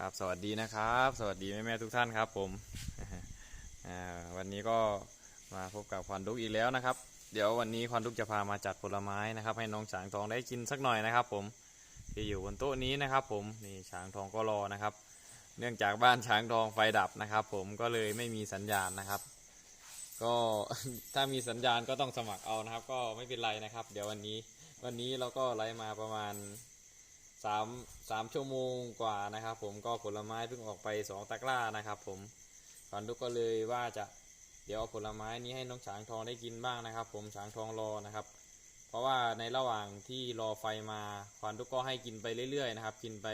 ครับสวัสดีนะครับ สวัสดีแม่แม่ทุกท่านครับผมวันนี้ก็มาพบกับควันดุกอีกแล้วนะครับ เดี๋ยววันนี้ควันดุกจะพามาจัดผลไม้นะครับ ให้น้องช้างทองได้กินสักหน่อยนะครับ ผมที่อยู่บนโต๊ะนี้นะครับ ผมนี่ช้างทองก็รอนะครับ เนื่องจากบ้านช้างทองไฟดับนะครับ ผมก็เลยไม่มีสัญญาณนะครับ ก็ถ้ามีสัญญาณก็ต้องสมัครเอานะครับ ก็ไม่เป็นไรนะครับ เดี๋ยววันนี้วันนี้เราก็ไล่มาประมาณ สามสามชั่วโมงกว่านะครับผมก็ผลไม้เพิ่งออกไปสองตะกร้านะครับผมฟันดุกก็เลยว่าจะเดี๋ยวเอาผลไม้นี้ให้น้องช้างทองได้กินบ้างนะครับ ผมช้างทองรอนะครับ เพราะว่าในระหว่างที่รอไฟมาฟันดุกก็ให้กินไปเรื่อยๆนะครับ กินไป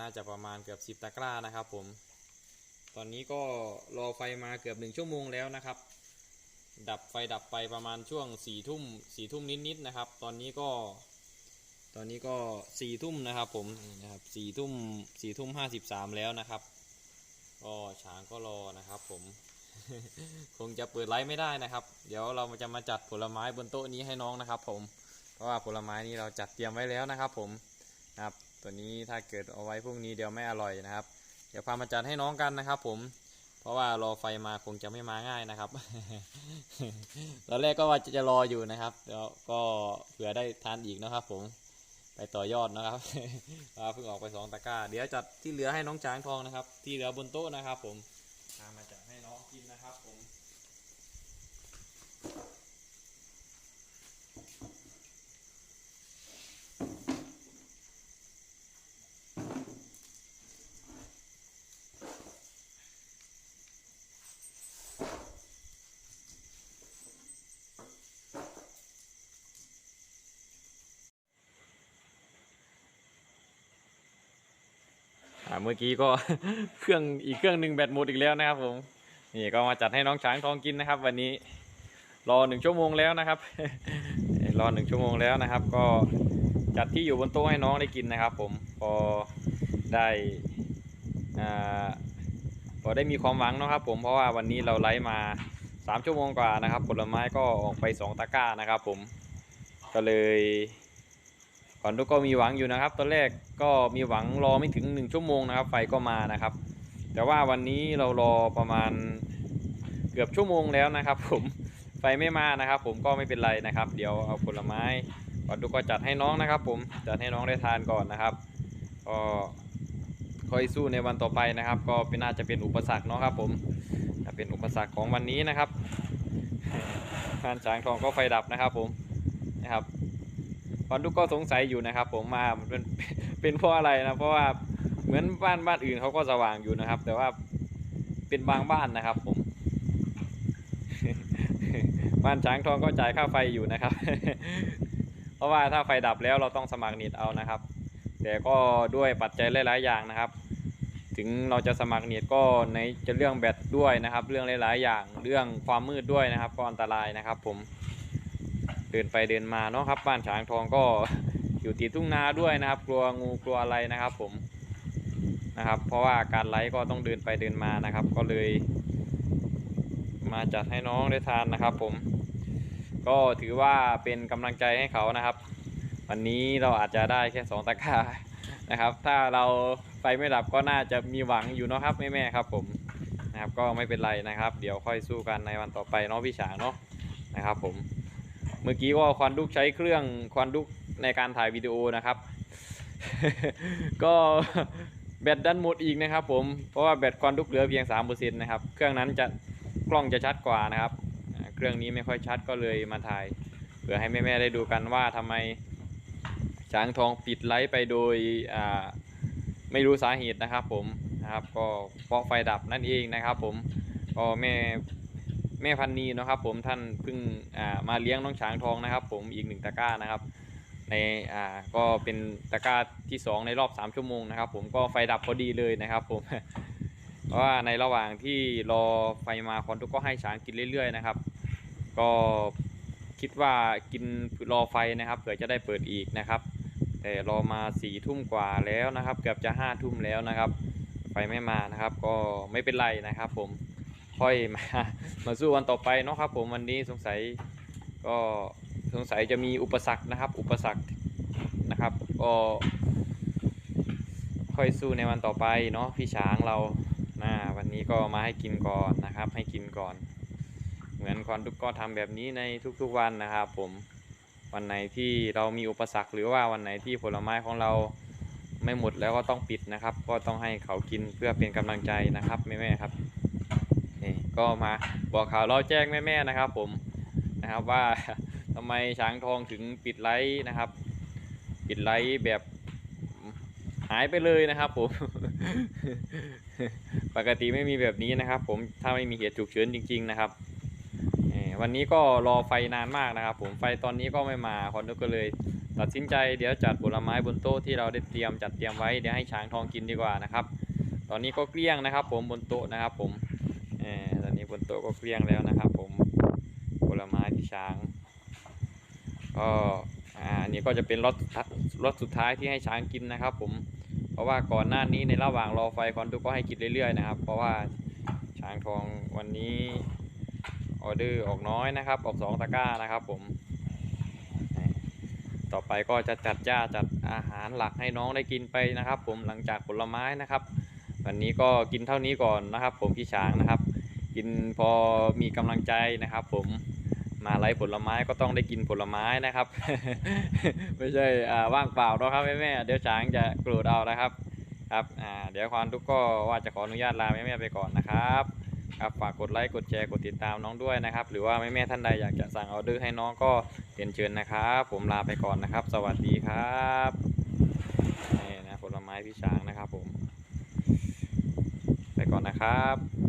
น่าจะประมาณเกือบสิบตะกร้านะครับ ผม ตอนนี้ก็รอไฟมาเกือบหนึ่งชั่วโมงแล้วนะครับ ดับไฟดับไปประมาณช่วงสี่ทุ่มสี่ทุ่มนิดๆนะครับ ตอนนี้ก็ ตอนนี้ก็สี่ทุ่มนะครับผมนะครับสี่ทุ่มสี่ทุ่มห้าสิบสามแล้วนะครับ ก็ช้างก็รอนะครับ ผมคงจะเปิดไลฟ์ไม่ได้นะครับ เดี๋ยวเราจะมาจัดผลไม้บนโต๊ะนี้ให้น้องนะครับ ผมเพราะว่าผลไม้นี้เราจัดเตรียมไว้แล้วนะครับ ผมนะครับตัวนี้ถ้าเกิดเอาไว้พรุ่งนี้เดี๋ยวไม่อร่อยนะครับ เดี๋ยวพามาจัดให้น้องกันนะครับ ผม เพราะว่ารอไฟมาคงจะไม่มาง่ายนะครับตอนแรกก็ว่าจะรออยู่นะครับเดี๋ยวก็เผื่อได้ทานอีกนะครับ ผม ไปต่อยอดนะครับเพิ่งออกไปสองตะกร้า เดี๋ยวจัดที่เหลือให้น้องช้างทองนะครับ ที่เหลือบนโต๊ะนะครับผมเอามาจัดให้น้องกินนะครับ ผม อ่า เมื่อกี้ก็เครื่องอีกเครื่องหนึ่งแบตหมดอีกแล้วนะครับผมนี่ก็มาจัดให้น้องช้างทองกินนะครับ วันนี้รอหนึ่งชั่วโมงแล้วนะครับรอหนึ่งชั่วโมงแล้วนะครับ ก็จัดที่อยู่บนโต๊ะให้น้องได้กินนะครับ ผมพอได้อ่าพอได้มีความหวังนะครับ ผมเพราะว่าวันนี้เราไลฟ์มาสามชั่วโมงกว่านะครับ ผลไม้ก็ออกไปสองตะกร้านะครับ ผมก็เลย ก่อนทุกก็มีหวังอยู่นะครับ ตอนแรกก็มีหวังรอไม่ถึงหนึ่งชั่วโมงนะครับ ไฟก็มานะครับ แต่ว่าวันนี้เรารอประมาณเกือบชั่วโมงแล้วนะครับ ผมไฟไม่มานะครับ ผมก็ไม่เป็นไรนะครับ เดี๋ยวเอาผลไม้ก่อนทุกก็จัดให้น้องนะครับ ผมจัดให้น้องได้ทานก่อนนะครับ ก็คอยสู้ในวันต่อไปนะครับ ก็เป็นน่าจะเป็นอุปสรรคเนาะครับ ผมจะเป็นอุปสรรคของวันนี้นะครับงานช้างทองก็ไฟดับนะครับผมนะครับ ตอนทุกก็สงสัยอยู่นะครับ ผมมาเป็นเป็นเพราะอะไรนะเพราะว่าเหมือนบ้านบ้านอื่นเขาก็สว่างอยู่นะครับ แต่ว่าเป็นบางบ้านนะครับ ผม บ้านช้างทองก็จ่ายค่าไฟอยู่นะครับ เพราะว่าถ้าไฟดับแล้วเราต้องสมัครเน็ตเอานะครับ แต่ก็ด้วยปัจจัยหลาย ๆ อย่างนะครับ ถึงเราจะสมัครเน็ตก็ในจะเรื่องแบตด้วยนะครับ เรื่องหลาย ๆ อย่าง เรื่องความมืดด้วยนะครับก็อันตรายนะครับ ผม เดินไปเดินมาเนาะครับ บ้านฉางทองก็อยู่ติดทุ่งนาด้วยนะครับ กลัวงูกลัวอะไรนะครับผมนะครับ เพราะว่าการไลฟ์ก็ต้องเดินไปเดินมานะครับ ก็เลย มาจัดให้น้องได้ทานนะครับ ผม ก็ถือว่าเป็นกำลังใจให้เขานะครับ วันนี้เราอาจจะได้แค่สองตะกร้านะครับ ถ้าเราไฟไม่ดับก็น่าจะมีหวังอยู่เนาะครับแม่ๆครับ ผมนะครับ ก็ไม่เป็นไรนะครับ เดี๋ยวค่อยสู้กันในวันต่อไปเนาะพี่ฉางเนาะนะครับ ผม เมื่อกี้ก็ควันดุกใช้เครื่องควันดุกในการถ่ายวิดีโอนะครับ ก็แบตดันหมดอีกนะครับ ผม เพราะว่าแบตควันดุกเหลือเพียง3%นะครับ เครื่องนั้นจะกล้องจะชัดกว่านะครับ เครื่องนี้ไม่ค่อยชัดก็เลยมาถ่ายเพื่อให้แม่ๆได้ดูกันว่าทำไมช้างทองปิดไลท์ไปโดยไม่รู้สาเหตุนะครับ ผมนะครับ ก็เพราะไฟดับนั่นเองนะครับ ผมก็แม่ แม่พันนีนะครับ ผมท่านเพิ่งมาเลี้ยงน้องช้างทองนะครับ ผมอีกหนึ่งตะกร้านะครับ ในอ่าก็เป็นตะกร้าที่สองในรอบ 3 ชั่วโมงนะครับ ผมก็ไฟดับพอดีเลยนะครับผมเพราะว่าในระหว่างที่รอไฟมาคอนทุกก็ให้ช้างกินเรื่อย ๆ นะครับ ก็คิดว่ากินรอไฟนะครับเผื่อจะได้เปิดอีกนะครับ แต่รอมาสี่ทุ่มกว่าแล้วนะครับ เกือบจะห้าทุ่มแล้วนะครับ ไฟไม่มานะครับ ก็ไม่เป็นไรนะครับผม ค่อยมามาสู้วันต่อไปเนาะครับ ผมวันนี้สงสัยก็สงสัยจะมีอุปสรรคนะครับ อุปสรรคนะครับก็ค่อยสู้ในวันต่อไปเนาะพี่ช้างเรานะวันนี้ก็มาให้กินก่อนนะครับ ให้กินก่อน เหมือนคอนทุกก็ทำแบบนี้ในทุกๆวันนะครับ ผมวันไหนที่เรามีอุปสรรคหรือว่าวันไหนที่ผลไม้ของเราไม่หมดแล้วก็ต้องปิดนะครับ ก็ต้องให้เขากินเพื่อเป็นกำลังใจนะครับแม่ๆครับ ก็มาบอกข่าวเราแจ้งแม่ๆนะครับ ผมนะครับว่าทำไมช้างทองถึงปิดไลฟ์นะครับ ปิดไลฟ์แบบหายไปเลยนะครับผม ปกติไม่มีแบบนี้นะครับ ผมถ้าไม่มีเหตุฉุกเฉินจริง ๆนะครับวันนี้ก็รอไฟนานมากนะครับ ผมไฟตอนนี้ก็ไม่มาคอนโดก็เลยตัดสินใจเดี๋ยวจัดผลไม้บนโต๊ะที่เราได้เตรียมจัดเตรียมไว้เดี๋ยวให้ช้างทองกินดีกว่านะครับ ตอนนี้ก็เกลี้ยงนะครับ ผมบนโต๊ะนะครับ ผม ตอนนี้บนโต๊ะก็เกลี้ยงแล้วนะครับ ผมผลไม้ที่ช้าง ก็อ่าอันนี้ก็จะเป็นรถรถสุดท้ายที่ให้ช้างกินนะครับ ผม เพราะว่าก่อนหน้านี้ในระหว่างรอไฟคอนทุกก็ให้กินเรื่อยๆนะครับ เพราะว่าช้างทองวันนี้ออเดอร์ออกน้อยนะครับ ออกสองตะกร้านะครับ ผม ต่อไปก็จะจัดจ้าจัดอาหารหลักให้น้องได้กินไปนะครับ ผมหลังจากผลไม้นะครับ วันนี้ก็กินเท่านี้ก่อนนะครับ ผมพี่ช้างนะครับ กินพอมีกำลังใจนะครับ ผมมาไล่ผลไม้ก็ต้องได้กินผลไม้นะครับ ไม่ใช่ว่างเปล่าเนะครับแม่ๆเดี๋ยวช้างจะกรธเอานะครับครับเดี๋ยวควานทุกก็ว่าจะขออนุญาตลาแม่ๆไปก่อนนะครับครับฝากกดไลค์กดแชร์กดติดตามน้องด้วยนะครับ หรือว่าแม่ๆท่านใดอยากจะสั่งออเดอร์ให้น้องก็เรียนเชิญนะครับ ผมลาไปก่อนนะครับ สวัสดีครับนี่นะผลไม้พี่ช้างนะครับผม ไปก่อนนะครับ